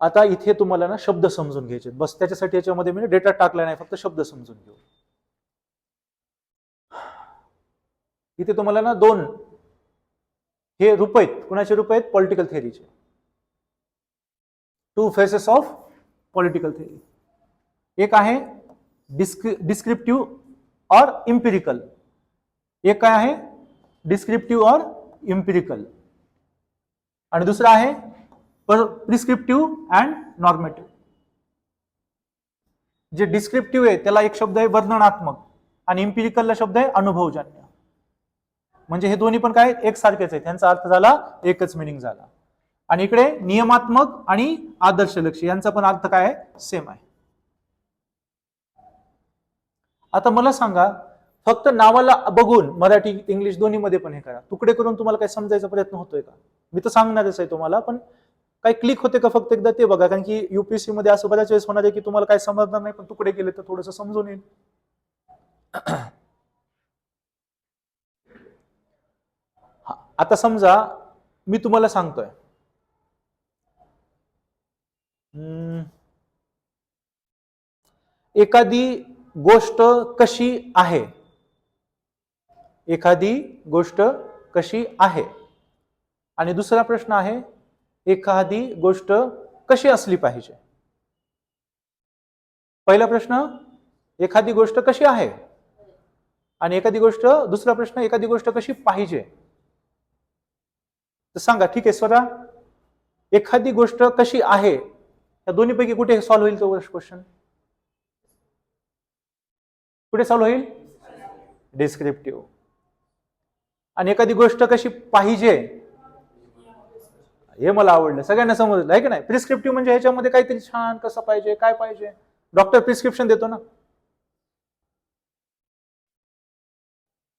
आता इथे तुम्हाला ना शब्द समजून घ्यायचे बस त्याच्यासाठी याच्यामध्ये मी डेटा टाकला नाही फक्त शब्द समजून घेऊ. इथे तुम्हाला ना दोन हे रूप आहेत. कुणाचे रूप आहेत? Political थिअरीचे two faces of political theory एक आहे डिस्क्रिप्टिव्ह और इम्पिरिकल एक काय आहे डिस्क्रिप्टिव्ह और इम्पिरिकल आणि दुसरा आहे प्रिस्क्रिप्टिव्ह अँड नॉर्मेटिव्ह जे डिस्क्रिप्टिव्ह आहे त्याला एक शब्द आहे वर्णनात्मक आणि इम्पिरिकलला शब्द आहे अनुभवजन्य. म्हणजे हे दोन्ही पण काय? एकसारखेच आहेत त्यांचा अर्थ झाला एकच मिनिंग झाला. आणि इकडे नियमात्मक आणि आदर्शलक्षी यांचा पण अर्थ काय आहे? सेम आहे. आता मला सांगा फक्त नावाला बघून मराठी इंग्लिश दोन्ही मध्ये पण हे करा. तुकडे करून तुम्हाला काय समजायचा प्रयत्न होतोय का? मी तर सांगणारच आहे तुम्हाला पण काही क्लिक होते का फक्त एकदा ते बघा? कारण की युपीएससी मध्ये असं बऱ्याच वेळेस होणार आहे की तुम्हाला काय समजणार नाही पण तुकडे केले तर थोडंसं समजून येईल. आता समजा मी तुम्हाला सांगतोय. एखादी गोष्ट कशी आहे? एखादी गोष्ट कशी आहे? आणि दुसरा प्रश्न आहे एखादी गोष्ट कशी असली पाहिजे? पहिला प्रश्न एखादी गोष्ट कशी आहे? आणि एखादी गोष्ट दुसरा प्रश्न एखादी गोष्ट कशी पाहिजे? तर सांगा ठीक आहे स्वतः एखादी गोष्ट कशी आहे? या दोन्हीपैकी कुठे सॉल्व्ह होईल तो क्वेश्चन कुठे सॉल्व्ह होईल? डिस्क्रिप्टिव्ह आणि एखादी गोष्ट कशी पाहिजे? हे मला आवडलं. सगळ्यांना समजलं. आहे की नाही? प्रिस्क्रिप्टिव्ह म्हणजे ह्याच्यामध्ये काहीतरी छान कसं पाहिजे काय पाहिजे? डॉक्टर प्रिस्क्रिप्शन देतो ना.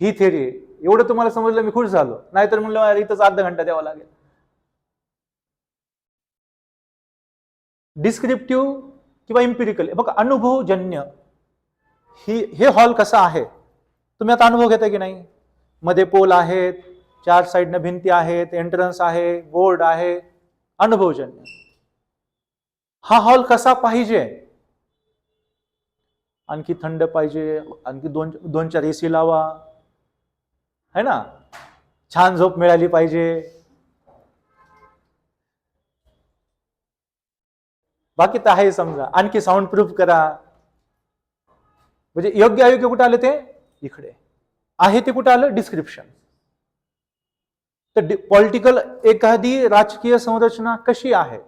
ही थेरी एवढं तुम्हाला समजलं मी खुश झालो. नाहीतर म्हणलं अरे इथंच अर्धा घंटा द्यावा लागेल. डिस्क्रिप्टिव्ह किंवा इम्पिरिकल बघा अनुभवजन्य. ही हे हॉल कसा आहे? तुम्ही आता अनुभव घेता की नाही? मध्ये पोल आहेत चार साईडनं भिंती आहेत एंट्रन्स आहे बोर्ड आहे अनुभवजन्य. हा हॉल कसा पाहिजे? आणखी थंड पाहिजे आणखी दोन दोन चार एसी लावा. है ना? छान झोप मिळाली पाहिजे. बाकी तर आहे समजा. आणखी साऊंड प्रूफ करा. म्हणजे योग्य अयोग्य कुठं आलं ते? इकडे. आहे ते कुठं आलं? डिस्क्रिप्शन तर पॉलिटिकल एखादी राजकीय संरचना कशी आहे?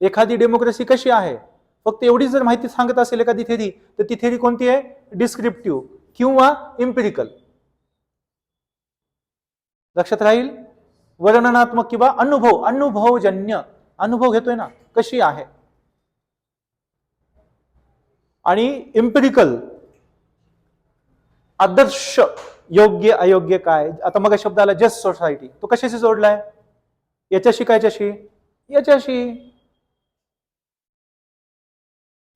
एखादी डेमोक्रेसी कशी आहे? फक्त एवढी जर माहिती सांगत असेल एखादी थेरी तर ती थेरी कोणती आहे? डिस्क्रिप्टिव्ह किंवा इम्पिरिकल लक्षात राहील? वर्णनात्मक किंवा अनुभव अनुभवजन्य. अनुभव घेतोय ना? कशी आहे? आणि इम्पिरिकल आदर्श योग्य अयोग्य काय? आता मग शब्द आला जस्ट सोसायटी तो कशाशी जोडलाय? याच्याशी कायच्याशी याच्याशी?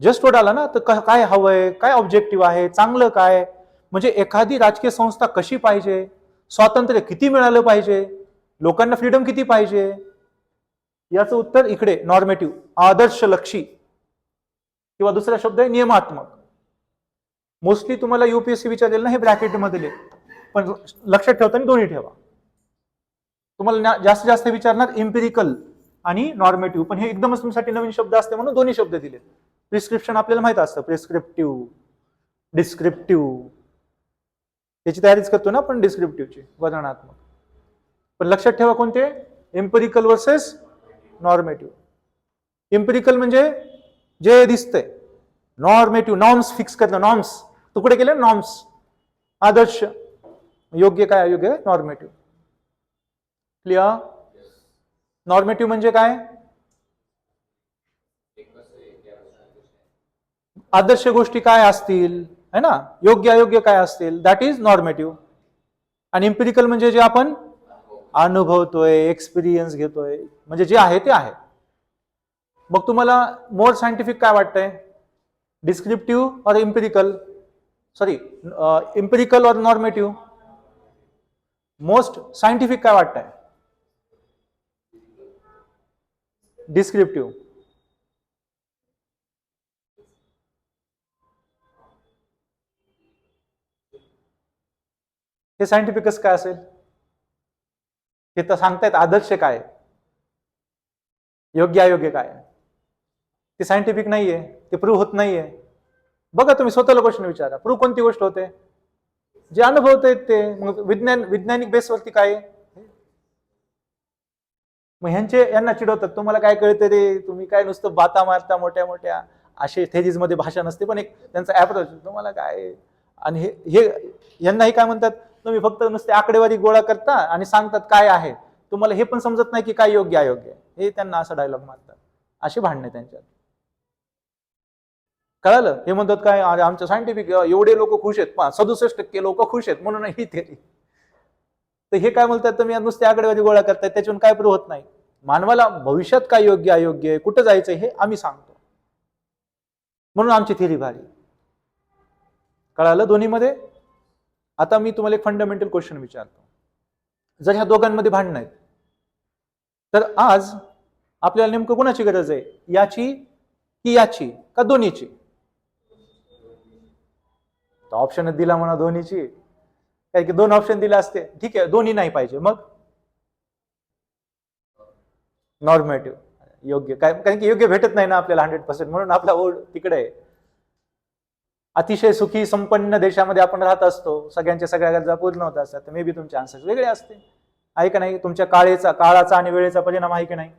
जस्ट वर्ड आला ना? तर काय हवंय? काय ऑब्जेक्टिव्ह आहे? चांगलं काय? म्हणजे एखादी राजकीय संस्था कशी पाहिजे? स्वातंत्र्य किती मिळालं पाहिजे? लोकांना फ्रीडम किती पाहिजे? याचं उत्तर इकडे नॉर्मेटिव्ह आदर्शलक्षी. किंवा दुसरा शब्द आहे नियमात्मक. मोस्टली तुम्हाला युपीएससी विचारेल ना हे ब्रॅकेटमधले पण लक्षात ठेवताना दोन्ही ठेवा. तुम्हाला ना- जास्तीत जास्त विचारणार इम्पिरिकल आणि नॉर्मेटिव्ह पण हे एकदमच तुमच्यासाठी नवीन शब्द असते म्हणून दोन्ही शब्द दिले प्रिस्क्रिप्शन आपल्याला माहीत असतं. प्रिस्क्रिप्टिव्ह डिस्क्रिप्टिव्ह त्याची तयारीच करतो ना आपण डिस्क्रिप्टिव्हची वर्णनात्मक. पण लक्षात ठेवा कोणते? एम्पिरिकल वर्सेस नॉर्मेटिव्ह एम्पिरिकल म्हणजे जे दिसतंय. नॉर्मेटिव्ह नॉर्म्स फिक्स करणं नॉर्म्स तुकडे केले? नॉर्म्स आदर्श. योग्य काय अयोग्य? नॉर्मेटिव्ह क्लिअर नॉर्मेटिव्ह म्हणजे काय? आदर्श गोष्टी काय असतील? है ना? योग्य अयोग्य काय असतील? दॅट इज नॉर्मेटिव्ह आणि इम्पिरिकल म्हणजे जे आपण अनुभवतोय एक्सपिरियन्स घेतोय. म्हणजे जे आहे ते आहे. मग तुम्हाला मोर सायंटिफिक काय वाटतंय? डिस्क्रिप्टिव्ह और इम्पिरिकल सॉरी इम्पिरिकल और नॉर्मेटिव्ह मोस्ट साइंटिफिक सायंटिफिक काय वाटतंय डिस्क्रिप्टिव्ह हे सायंटिफिकच काय असेल? हे तर सांगतायत आदर्श काय? योग्य अयोग्य काय? ते सायंटिफिक नाहीये, ते प्रूव्ह होत नाहीये. बघा तुम्ही स्वतःला क्वेश्चन विचारा. प्रूव्ह कोणती गोष्ट होते? जे अनुभवता येत ते मग विज्ञान वैज्ञानिक बेसवरती काय मग ह्यांचे यांना चिडवतात तुम्हाला काय कळतं रे? तुम्ही काय नुसतं बाता मारता मोठ्या मोठ्या? असे थेरीजमध्ये भाषा नसते पण एक त्यांचा अप्रोच तुम्हाला काय? आणि हे हे यांनाही काय म्हणतात? तुम्ही फक्त नुसते आकडेवारी गोळा करता आणि सांगतात काय आहे. तुम्हाला हे पण समजत नाही की काय योग्य अयोग्य आहे. हे त्यांना असं डायलॉग मारतात. अशी भांडणे त्यांच्यात. कळालं? हे म्हणतात काय आमच्या सायंटिफिक एवढे लोक खुश आहेत. सदुसष्ट टक्के लोक खुश आहेत म्हणून ही थेरी तर हे काय म्हणतात तुम्ही नुसते आकडेवारी गोळा करताय त्याच्यातून काय प्रूव्ह होत नाही. मानवाला भविष्यात काय योग्य अयोग्य आहे कुठं जायचं हे आम्ही सांगतो. म्हणून आमची थेरी भारी कळालं दोन्हीमध्ये? आता मी तुम्हाला एक फंडामेंटल क्वेश्चन विचारतो. जर ह्या दोघांमध्ये भांडण आहेत तर आज आपल्याला नेमकं कोणाची गरज आहे? याची की याची? का दोन्हीची? ऑप्शन दिला म्हणा दोन्हीची काय की दोन ऑप्शन दिले असते. ठीक आहे दोन्ही नाही पाहिजे. मग? नॉर्मेटिव्ह योग्य. काय कारण की योग्य भेटत नाही ना आपल्याला हंड्रेड पर्सेंट म्हणून आपला ओढ तिकडे आहे. अतिशय सुखी संपन्न देशामध्ये आपण राहत असतो. सगळ्यांच्या सगळ्या गरजा पूर्ण होत असतात. मे बी तुमचे आन्सर्स वेगळे असते आहे का नाही? तुमच्या काळेचा काळाचा आणि वेळेचा परिणाम आहे की नाही?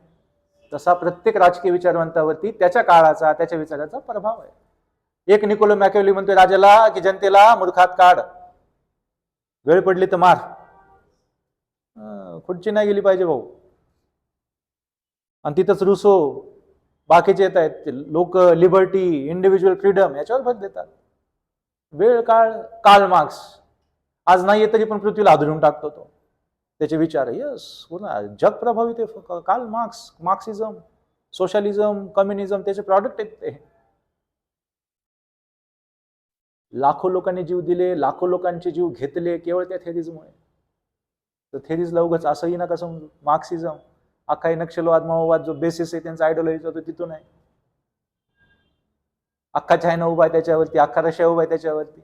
तसा प्रत्येक राजकीय विचारवंतावरती त्याच्या काळाचा त्याच्या विचाराचा प्रभाव आहे. एक निकोलो मॅकेवली म्हणतोय राजाला की जनतेला मूर्खात काढ. वेळ पडली तर मार. खुर्ची नाही गेली पाहिजे भाऊ. आणि तिथंच रुसो बाकीचे येत आहेत. लोक लिबर्टी इंडिव्हिज्युअल फ्रीडम याच्यावर भर देतात. वेळ काळ काल मार्क्स. आज नाही तरी पण पृथ्वीला आदळून टाकतो तो. त्याचे विचार यस पूर्ण जग प्रभावित आहे. Karl Marx Marxism socialism communism त्याचे प्रॉडक्ट आहेत ते. लाखो लोकांनी जीव दिले लाखो लोकांचे जीव घेतले केवळ त्या थेरीजमुळे तर थेरीजला उगाच असंही नका समजू. मार्क्सिझम अख्खा हे नक्षलवाद माओवाद जो बेसिस आहे त्यांचा आयडिओलॉजीचा तो तिथून आहे. अख्खा चायना उभा आहे त्याच्यावरती अख्खा रशिया उभा आहे त्याच्यावरती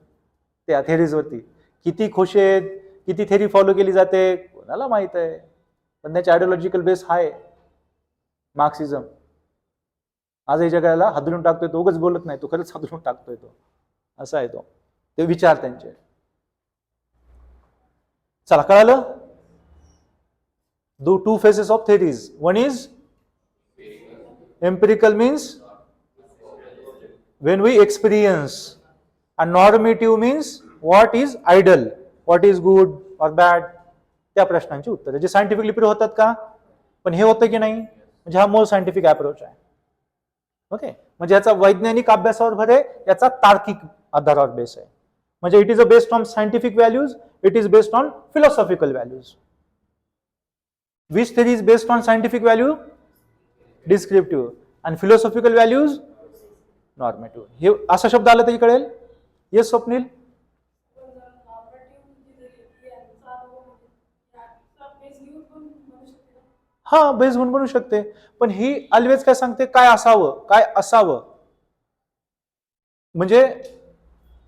त्या थेरीजवरती किती खुश आहेत किती थेरी फॉलो केली जाते कोणाला माहीत आहे? पण त्याचे आयडिओलॉजिकल बेस हाय मार्क्सिझम आजही जगाला हादरून टाकतोय तो उगच बोलत नाही तो खरंच हादरून टाकतोय तो. असा आहे तो. ते विचार त्यांचे. चला कळालं? दो two faces of theories one is empirical means when we experience and normative means what is ideal what is good or bad त्या प्रश्नांची उत्तर. जे सायंटिफिकली प्रूव्ह होतात का? पण हे होतं की नाही? म्हणजे हा मोर सायंटिफिक अप्रोच आहे. ओके म्हणजे याचा वैज्ञानिक अभ्यासावर भर आहे याचा तार्किक आधारावर बेस आहे. म्हणजे it is a based on scientific values it is based on philosophical values which theory is based on scientific value descriptive आणि फिलॉसॉफिकल व्हॅल्यूज नॉर्मेटिव्ह हे असा शब्द आला तरी कळेल? येस स्वप्नील हा बेस म्हणून बनू शकते. पण ही ऑलवेज काय सांगते? काय असावं? काय असावं? म्हणजे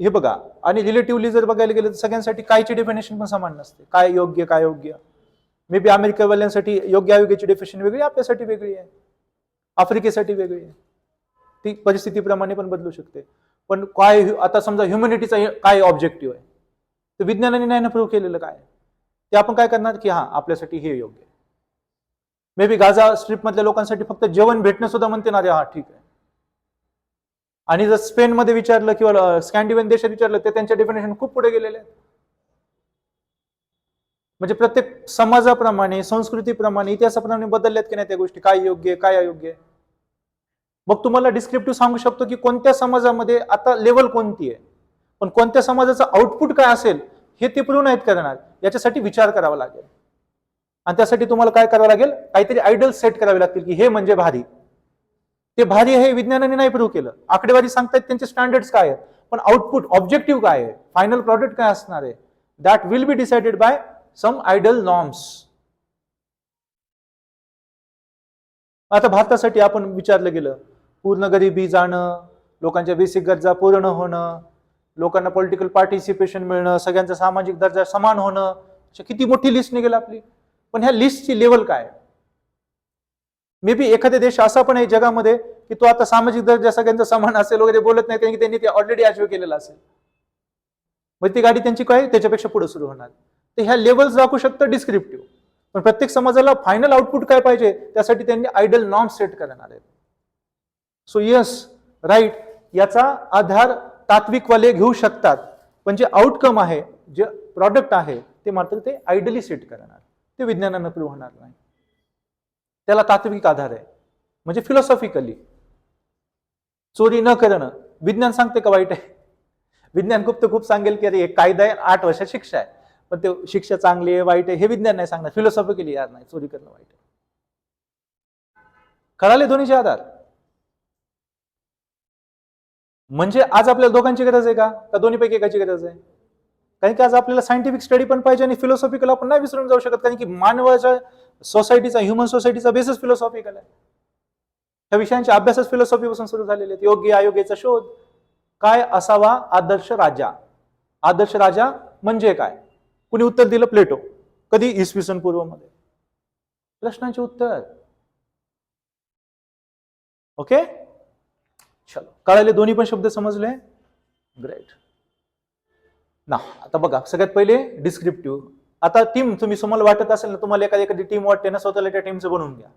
हे बघा आणि रिलेटिव्हली जर बघायला गेलं तर सगळ्यांसाठी कायची डेफिनेशन पण समान नसते. काय योग्य काय योग्य? मे बी अमेरिकेवाल्यांसाठी योग्य अयोग्याची डेफिनेशन वेगळी आपल्यासाठी वेगळी आहे. आफ्रिकेसाठी वेगळी आहे. ती परिस्थितीप्रमाणे पण बदलू शकते. पण काय आता समजा ह्युमॅनिटीचा काय ऑब्जेक्टिव्ह आहे? तर विज्ञानाने नाही ना प्रूव्ह केलेलं काय? ते आपण काय करणार की हा आपल्यासाठी हे योग्य आहे. मे बी गाझा स्ट्रीपमधल्या लोकांसाठी फक्त जेवण भेटणं सुद्धा म्हणते ना रे हा ठीक आहे. आणि जर स्पेनमध्ये विचारलं किंवा स्कॅन्डिवेन देशात विचारलं तर त्यांच्या डेफिनेशन खूप पुढे गेलेले आहेत. म्हणजे प्रत्येक समाजाप्रमाणे संस्कृतीप्रमाणे इतिहासाप्रमाणे बदलल्यात की नाही त्या गोष्टी? काय योग्य आहे काय अयोग्य आहे? मग तुम्हाला डिस्क्रिप्टिव्ह सांगू शकतो की कोणत्या समाजामध्ये आता लेवल कोणती आहे? पण कोणत्या समाजाचं आउटपुट काय असेल हे ते प्रूव्ह नाहीत करणार. याच्यासाठी विचार करावा लागेल. आणि त्यासाठी तुम्हाला काय करावं लागेल? काहीतरी आयडल सेट करावे लागतील की हे म्हणजे भारी. ते भारी हे विज्ञानाने नाही प्रूव्ह केलं. आकडेवारी सांगतायत त्यांचे स्टँडर्ड्स काय आहेत? पण आउटपुट ऑब्जेक्टिव्ह काय आहे? फायनल प्रॉडक्ट काय असणार आहे? That will be decided by some ideal norms आता भारतासाठी आपण विचारलं गेलं. पूर्ण गरिबी जाणं लोकांच्या बेसिक गरजा पूर्ण होणं लोकांना पॉलिटिकल पार्टिसिपेशन मिळणं सगळ्यांचा सामाजिक दर्जा समान होणं अशी किती मोठी लिस्ट निघेल आपली? पण ह्या लिस्टची लेवल काय मे बी एखादा देश असा पण आहे जगामध्ये की तो आता सामाजिक दर्जा सगळ्यांचा समान असेल वगैरे बोलत नाही कारण की त्यांनी ते ऑलरेडी अचीव केलेलं असेल. मग ती गाडी त्यांची काय? त्याच्यापेक्षा पुढे सुरू होणार. तर ह्या लेवल्स दाखवू शकतं डिस्क्रिप्टिव्ह पण प्रत्येक समाजाला फायनल आउटपुट काय पाहिजे त्यासाठी त्यांनी आयडल नॉर्म सेट करणार आहेत. सो यस राईट याचा आधार तात्विकवाले घेऊ शकतात. पण जे आउटकम आहे जे प्रॉडक्ट आहे ते मात्र ते आयडली सेट करणार. ते विज्ञानानं प्रूव्ह होणार नाही. त्याला तात्विक आधार आहे. म्हणजे फिलॉसॉफिकली चोरी न करणं. विज्ञान सांगते का वाईट आहे? विज्ञान खूप तर खूप सांगेल की अरे एक कायदा आहे आठ वर्षात शिक्षा आहे. पण ते शिक्षा चांगली आहे वाईट आहे हे विज्ञान नाही सांगणार. फिलॉसॉफिकली यार नाही चोरी करणं वाईट आहे. कळाले दोन्हीचे आधार? म्हणजे आज आपल्याला दोघांची गरज आहे का? का दोन्हीपैकी एकाची गरज आहे? कारण की आज आपल्याला सायंटिफिक स्टडी पण पाहिजे आणि फिलॉसॉफिकल आपण नाही विसरून जाऊ शकत. कारण की मानवाच्या सोसायटीचा ह्युमन सोसायटीचा बेसिस फिलॉसॉफिकल आहे. त्या विषयांचे अभ्यासच फिलॉसॉफीपासून सुरू झालेले आहेत. योग्य अयोग्याचा शोध. काय असावा आदर्श राजा? आदर्श राजा म्हणजे काय? कुणी उत्तर दिलं? प्लेटो. कधी? इसवी सन पूर्वमध्ये. प्रश्नांचे उत्तर. ओके? चलो. कळाले दोन्ही पण शब्द समजले? ग्रेट ना आता बघा सगळ्यात पहिले डिस्क्रिप्टिव्ह आता टीम तुम्ही तुम्हाला वाटत असेल ना तुम्हाला एखादी एखादी टीम वाटते ना स्वतःला त्या टीमचं बनवून घ्या.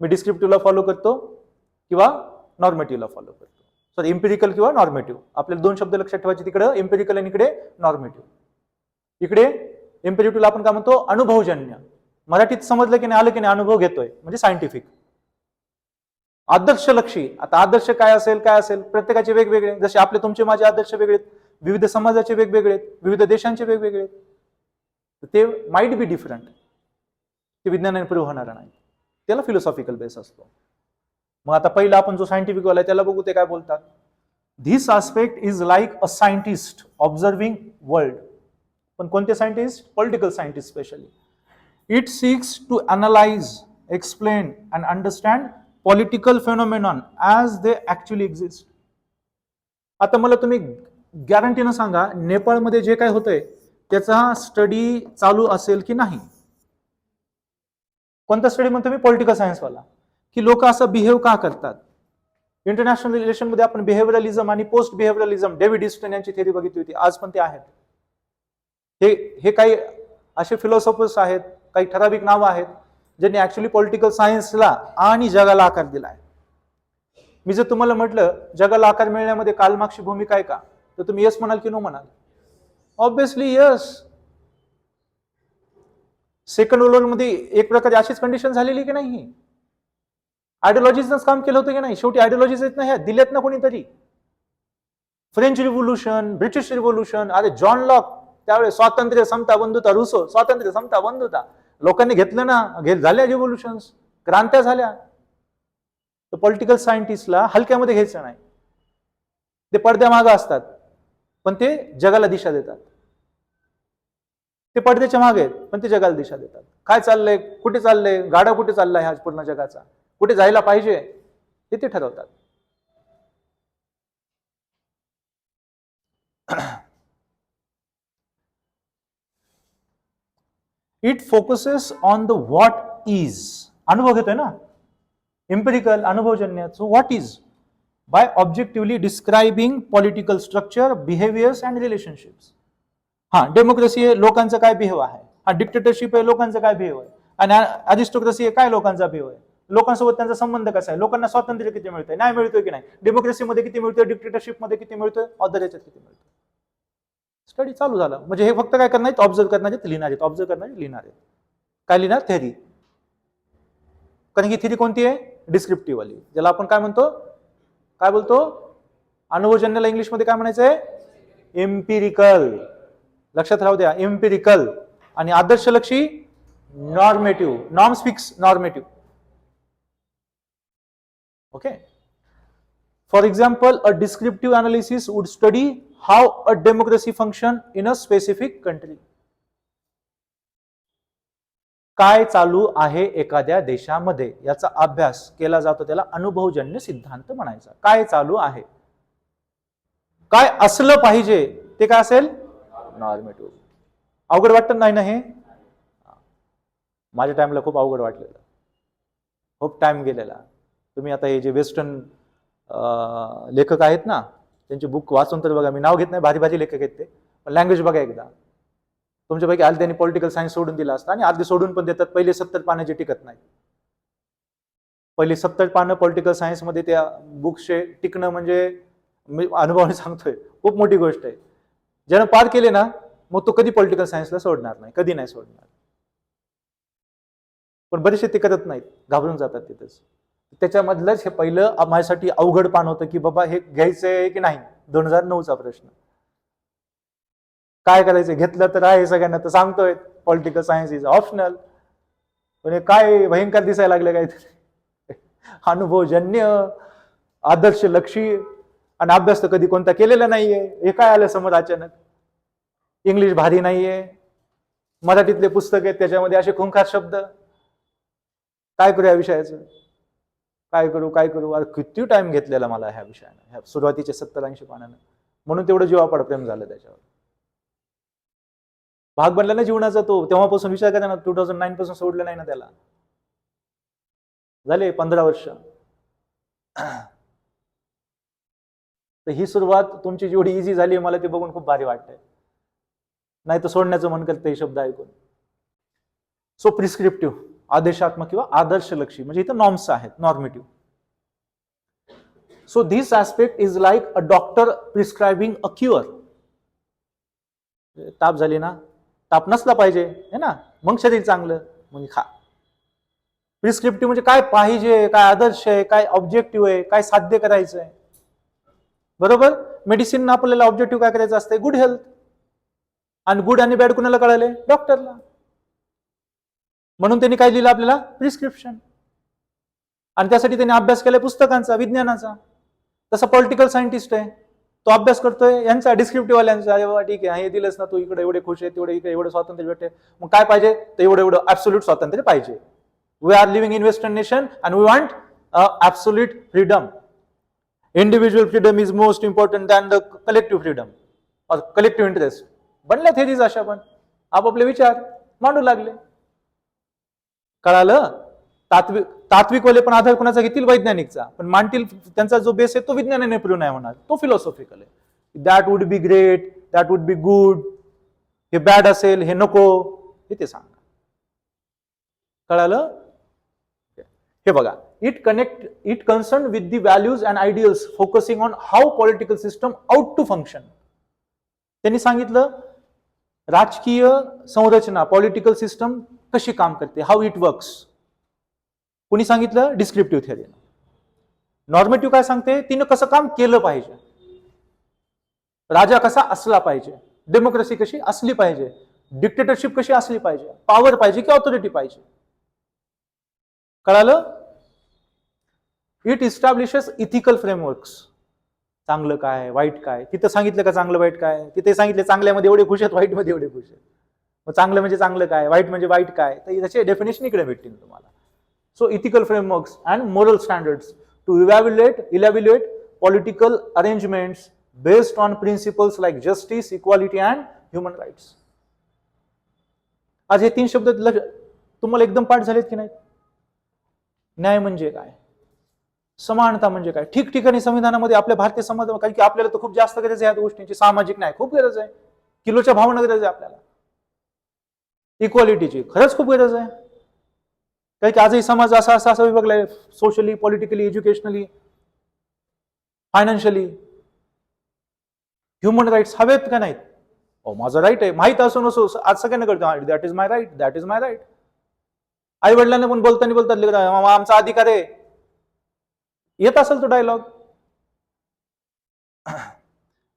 मी डिस्क्रिप्टिव्हला फॉलो करतो किंवा नॉर्मेटिव्हला फॉलो करतो. सॉरी इम्पेरिकल किंवा नॉर्मेटिव्ह आपल्याला दोन शब्द लक्षात ठेवायचे तिकडे इम्पेरिकल आणि इकडे नॉर्मेटिव्ह इकडे इम्पेरिटिव्हला आपण काय म्हणतो अनुभवजन्य. मराठीत समजलं की नाही आलं की नाही अनुभव घेतोय. म्हणजे सायंटिफिक आदर्शलक्षी. आता आदर्श काय असेल काय असेल प्रत्येकाचे वेगवेगळे. जसे आपले तुमचे माझे आदर्श वेगळे आहेत विविध समाजाचे वेगवेगळे आहेत विविध देशांचे वेगवेगळे आहेत. ते माइट बी डिफरंट ते विज्ञानाने प्रूव्ह होणार नाही. त्याला फिलॉसॉफिकल बेस असतो. मग आता पहिला आपण जो सायंटिफिक वाला आहे त्याला बघू ते काय बोलतात. This aspect is like a scientist observing world पण कोणते scientist political scientist specially it seeks to analyse explain and understand political phenomenon as they actually exist आता मला तुम्ही गॅरंटीनं सांगा नेपाळमध्ये जे काय होतंय त्याचा स्टडी चालू असेल की नाही? कोणता स्टडी म्हणतो मी? पॉलिटिकल सायन्सवाला की लोक असं बिहेव का करतात? इंटरनॅशनल रिलेशनमध्ये आपण बिहेवियरलिझम आणि पोस्ट बिहेवियरलिझम डेव्हिड इस्टन यांची थेरी बघितली होती. आज पण ते आहेत. हे हे काही असे फिलॉसॉफर्स आहेत काही ठराविक नावं आहेत ज्यांनी ॲक्च्युली पॉलिटिकल सायन्सला आणि जगाला आकार दिला आहे मी जर तुम्हाला म्हटलं जगाला आकार मिळण्यामध्ये कालमागची भूमिका आहे का? तर तुम्ही यस म्हणाल की नो म्हणाल? ऑब्विसली यस सेकंड वर्ल्डमध्ये एक प्रकारे अशीच कंडिशन झालेली की नाही? आयडिओलॉजीच काम केलं होतं की नाही? शेवटी आयडिओलॉजीज येत नाही दिल्यात ना कोणीतरी. फ्रेंच रिव्होल्युशन ब्रिटिश रिव्होल्युशन अरे जॉन लॉक त्यावेळेस स्वातंत्र्य समता बंधुता रुसो स्वातंत्र्य समता बंधुता. लोकांनी घेतलं ना घे झाल्या रिव्होल्युशन्स क्रांत्या झाल्या. तर पॉलिटिकल सायंटिस्टला हलक्यामध्ये घ्यायचं नाही. ते पडद्यामागं असतात. पण ते जगाला दिशा देतात. ते पडद्याच्या मागे आहेत पण ते जगाला दिशा देतात. काय चाललंय? कुठे चाललंय? गाडा कुठे चाललाय आज पूर्ण जगाचा? कुठे जायला पाहिजे? ते ते ठरवतात. It focuses on the what is अनुभव घेतोय ना? एम्पेरिकल अनुभवजन्य so what is by objectively describing political structure behaviours and relationships हा डेमोक्रेसी आहे लोकांचा काय बिहेव आहे? हा डिक्टेटरशिप आहे लोकांचा काय बिहेव आहे? आणि अरिस्टोक्रेसी आहे काय लोकांचा बिहेव आहे? लोकांसोबत त्यांचा संबंध कसा आहे? लोकांना स्वातंत्र्य किती मिळतंय? नाही मिळतोय की नाही? डेमोक्रेसीमध्ये किती मिळतोय? डिक्टेटरशिपमध्ये किती मिळतोय? ऑदर याच्यात किती मिळतोय? स्टडी चालू झाला. म्हणजे हे फक्त काय करणार आहेत? ऑब्झर्व करणार आहेत लिहिणार आहेत. ऑब्झर्व करणार आहेत लिहिणार आहेत. काय लिहिणार? थेरी कारण की थेरी कोणती आहे? डिस्क्रिप्टिव्ह वाली. ज्याला आपण काय म्हणतो? काय बोलतो? अनुभवजन्याला इंग्लिशमध्ये काय म्हणायचं आहे एम्पिरिकल लक्षात राहू द्या एम्पिरिकल आणि आदर्शलक्षी normative norm speaks normative okay for example a descriptive analysis would study how a democracy function in a specific country काय चालू आहे एखाद्या देशामध्ये? याचा अभ्यास केला जातो. त्याला अनुभवजन्य सिद्धांत म्हणायचा. काय चालू आहे? काय असलं पाहिजे? ते काय असेल? नॉर्मेटिव्ह अवघड वाटत नाही ना हे? माझ्या टाइमला खूप अवघड वाटलेलं. खूप टाइम गेलेला. तुम्ही आता हे जे वेस्टर्न लेखक आहेत ना त्यांचे बुक वाचून तर बघा मी नाव घेत नाही भारी भारी लेखक आहेत ते. पण लँग्वेज बघा एकदा. तुमच्यापैकी आधी पॉलिटिकल सायन्स सोडून दिला असतं आणि अर्धे सोडून पण देतात. पहिले सत्तर पानाचे टिकत नाही पहिले सत्तर पानं पॉलिटिकल सायन्समध्ये त्या बुक्सचे टिकणं म्हणजे मी अनुभवाने सांगतोय. खूप मोठी गोष्ट आहे. ज्यानं पार केले ना मग तो कधी पॉलिटिकल सायन्सला सोडणार नाही. कधी नाही सोडणार. पण बरेचसे ते करत नाहीत. घाबरून जातात तिथंच. त्याच्यामधलंच हे पहिलं माझ्यासाठी अवघड पान होतं की बाबा हे घ्यायचं आहे की नाही? दोन हजार नऊचा प्रश्न. काय करायचं? घेतलं तर आहे सगळ्यांना तर सांगतोय. पॉलिटिकल सायन्स इज ऑप्शनल पण हे काय भयंकर दिसायला लागले काहीतरी अनुभवजन्य आदर्श लक्षी आणि अभ्यास तर कधी कोणता केलेला नाहीये. हे काय आलं समोर अचानक? इंग्लिश भारी नाहीये. मराठीतले पुस्तक आहेत त्याच्यामध्ये असे खुंखार शब्द. काय करू या विषयाचं? काय करू काय करू? अरे किती टाइम घेतलेला मला ह्या विषयानं? ह्या सुरुवातीच्या सत्तर ऐंशी पानानं. म्हणून तेवढं जीवापाड प्रेम झालं त्याच्यावर. भाग बनला ना जीवनाचा तो तेव्हापासून विचार करा ना टू थाउजंड नाईन पासून सोडलं नाही ना त्याला. झाले पंधरा वर्ष. तर ही सुरुवात तुमची जेवढी इझी झाली मला ते बघून खूप भारी वाटतंय. नाही तर सोडण्याचं मन करतं ते शब्द ऐकून. सो प्रिस्क्रिप्टिव्ह आदेशात्मक किंवा आदर्शलक्षी म्हणजे इथं नॉर्म्स आहेत normative so this aspect is like a doctor prescribing a cure ताप झाली ना ताप नसला पाहिजे है ना? मग शरीर चांगलं मग खा. प्रिस्क्रिप्टिव्ह म्हणजे काय पाहिजे काय आदर्श आहे काय ऑब्जेक्टिव्ह आहे काय साध्य करायचं आहे बरोबर मेडिसिन आपल्याला ऑब्जेक्टिव्ह काय करायचं असतं गुड हेल्थ आणि गुड आणि बॅड कुणाला कळाले डॉक्टरला म्हणून त्यांनी काय लिहिलं आपल्याला? प्रिस्क्रिप्शन आणि त्यासाठी त्यांनी अभ्यास केलाय पुस्तकांचा विज्ञानाचा. तसा पॉलिटिकल सायंटिस्ट आहे. तो अभ्यास करतोय यांचा डिस्क्रिप्टिव्ह वाल्यांचा बाबा ठीक आहे हे दिलंच ना तू इकडे एवढे खुश आहे तेवढे इकडे एवढं स्वातंत्र्य भेटते मग काय पाहिजे? तर एवढं एवढं ऍब्सोल्यूट स्वातंत्र्य पाहिजे. We are living in western nation and we want absolute freedom individual freedom is most important than the collective freedom और कलेक्टिव्ह इंटरेस्ट बनल्या थेरीज अशा पण. आपापले विचार मांडू लागले. कळालं? तात्विक तात्विकवाले पण आधार कोणाचा घेतील? वैज्ञानिकचा. पण मांडतील त्यांचा जो बेस आहे तो विज्ञानाने प्रूव्ह नाही होणार तो फिलॉसॉफिकल आहे. That would be great that would be good हे बॅड असेल हे नको हे ते सांगा. कळालं? हे बघा. It connect it concern with the values and ideals focusing on how political system ought to function त्यांनी सांगितलं राजकीय संरचना पॉलिटिकल सिस्टम कशी काम करते? हाऊ इट वर्क्स कुणी सांगितलं? डिस्क्रिप्टिव्ह थिअरी नॉर्मेटिव्ह काय सांगते? तिनं कसं काम केलं पाहिजे? राजा कसा असला पाहिजे? डेमोक्रेसी कशी असली पाहिजे? डिक्टेटरशिप कशी असली पाहिजे? पॉवर पाहिजे की ऑथॉरिटी पाहिजे? कळालं? इट इस्टॅब्लिशेस इथिकल फ्रेमवर्क्स चांगलं काय? वाईट काय? तिथं सांगितलं का चांगलं वाईट काय? तिथे सांगितलं चांगल्यामध्ये एवढे खुश आहेत वाईटमध्ये एवढे खुश आहेत. मग चांगलं म्हणजे चांगलं काय? वाईट म्हणजे वाईट काय? तर त्याचे डेफिनेशन इकडे भेटतील तुम्हाला. So ethical frameworks and moral standards to evaluate evaluate political arrangements based on principles like justice equality and human rights आज हे तीन शब्द तुम्हाला एकदम पाठ झालेत की नाही? न्याय म्हणजे काय? समानता म्हणजे काय? ठिकठिकाणी संविधानामध्ये आपल्या भारतीय समाज कारण की आपल्याला तर खूप जास्त गरज आहे या गोष्टींची. सामाजिक न्याय खूप गरज आहे. किलोच्या भावना गरज आहे आपल्याला. इक्वालिटीची खरंच खूप गरज आहे. कारण की आजही समाज असा असा असा विभागला आहे socially politically educationally financially human rights हवेत का नाहीत? ओ माझं राईट आहे. माहीत असो नसो आज सगळ्यांना कळतं that is my right that is my right आई वडिलांना पण बोलताना बोलतात मामा आमचा अधिकार आहे. येत असेल तो dialogue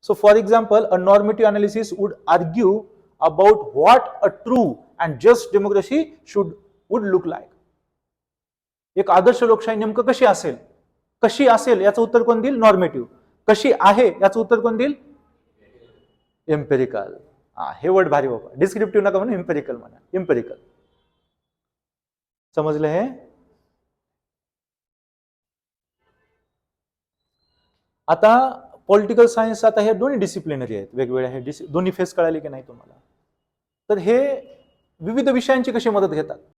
so for example a normative analysis would argue about what a true and just democracy should would look like एक आदर्श लोकशाही नेमकं कशी असेल? कशी असेल याचं उत्तर कोण देईल? नॉर्मेटिव्ह कशी आहे याचं उत्तर कोण देईल? एम्पेरिकल हा हे वर्ड भारी बाबा. डिस्क्रिप्टिव्ह नका म्हणून एम्पेरिकल म्हणा. एम्पेरिकल समजलं हे? आता पॉलिटिकल सायन्स आता हे दोन्ही डिसिप्लिनरी आहेत. वेगवेगळ्या हे डिसि दोन्ही फेस कळाले की नाही तुम्हाला? तर हे विविध विषयांची कशी मदत घेतात?